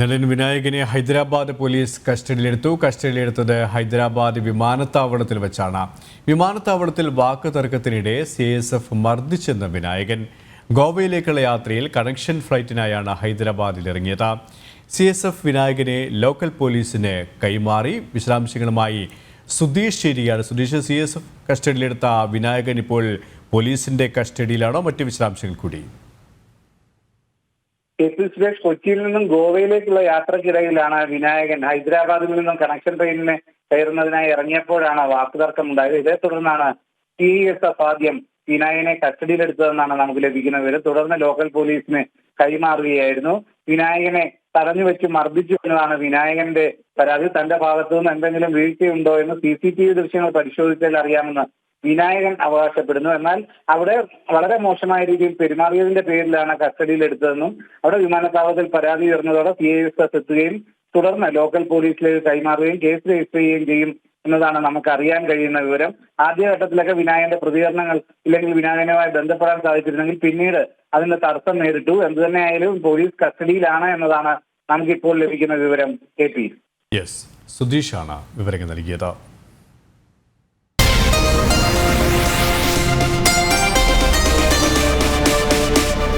നടൻ വിനായകനെ ഹൈദരാബാദ് പോലീസ് കസ്റ്റഡിയിലെടുത്തു. കസ്റ്റഡിയിലെടുത്തത് ഹൈദരാബാദ് വിമാനത്താവളത്തിൽ വെച്ചാണ്. വിമാനത്താവളത്തിൽ വാക്ക് തർക്കത്തിനിടെ സി എസ് എഫ് മർദ്ദിച്ചെന്ന വിനായകൻ. ഗോവയിലേക്കുള്ള യാത്രയിൽ കണക്ഷൻ ഫ്ലൈറ്റിനായാണ് ഹൈദരാബാദിൽ ഇറങ്ങിയത് സി എസ് എഫ് വിനായകനെ ലോക്കൽ പോലീസിന് കൈമാറി. വിശദാംശങ്ങളുമായി സുധീഷ് ചേരിയാണ്. സുധീഷ് സി എസ് എഫ് കസ്റ്റഡിയിലെടുത്ത വിനായകൻ ഇപ്പോൾ പോലീസിന്റെ കസ്റ്റഡിയിലാണോ? മറ്റു വിശദാംശങ്ങൾ കൂടി. കെ സുരേഷ് കൊച്ചിയിൽ നിന്നും ഗോവയിലേക്കുള്ള യാത്രക്കിടയിലാണ് വിനായകൻ ഹൈദരാബാദിൽ നിന്നും കണക്ഷൻ ട്രെയിനിന് കയറുന്നതിനായി ഇറങ്ങിയപ്പോഴാണ് വാക്കുതർക്കം ഉണ്ടായത് ഇതേ തുടർന്നാണ് ടി എസ് എഫ് ആദ്യം വിനായകനെ കസ്റ്റഡിയിലെടുത്തതെന്നാണ് നമുക്ക് ലഭിക്കുന്ന വിവരം തുടർന്ന് ലോക്കൽ പോലീസിന് കൈമാറുകയായിരുന്നു. വിനായകനെ തടഞ്ഞു വെച്ച് മർദ്ദിച്ചു എന്നതാണ് വിനായകന്റെ പരാതി. തന്റെ ഭാഗത്തു നിന്ന് എന്തെങ്കിലും വീഴ്ചയുണ്ടോ എന്ന് സി സി ടി വി ദൃശ്യങ്ങൾ പരിശോധിച്ചാൽ അറിയാമെന്ന് വിനായകൻ അവകാശപ്പെടുന്നു. എന്നാൽ അവിടെ വളരെ മോശമായ രീതിയിൽ പെരുമാറിയതിന്റെ പേരിലാണ് കസ്റ്റഡിയിലെടുത്തതെന്നും അവിടെ വിമാനത്താവളത്തിൽ പരാതി ഉയർന്നതോടെ സി ഐ എസ് എഫ് എത്തുകയും തുടർന്ന് ലോക്കൽ പോലീസിലേക്ക് കൈമാറുകയും കേസ് രജിസ്റ്റർ ചെയ്യുകയും ചെയ്യും എന്നതാണ് നമുക്ക് അറിയാൻ കഴിയുന്ന വിവരം. ആദ്യഘട്ടത്തിലൊക്കെ വിനായകന്റെ പ്രതികരണങ്ങൾ ഇല്ലെങ്കിൽ വിനായകനുമായി ബന്ധപ്പെടാൻ സാധിച്ചിരുന്നെങ്കിൽ പിന്നീട് അതിന്റെ തടസ്സം നേരിട്ടു. എന്തു തന്നെയായാലും പോലീസ് കസ്റ്റഡിയിലാണ് എന്നതാണ് നമുക്കിപ്പോൾ ലഭിക്കുന്ന വിവരം. K P. യെസ് സുധീഷാണ് വിവരങ്ങൾ നൽകിയത്.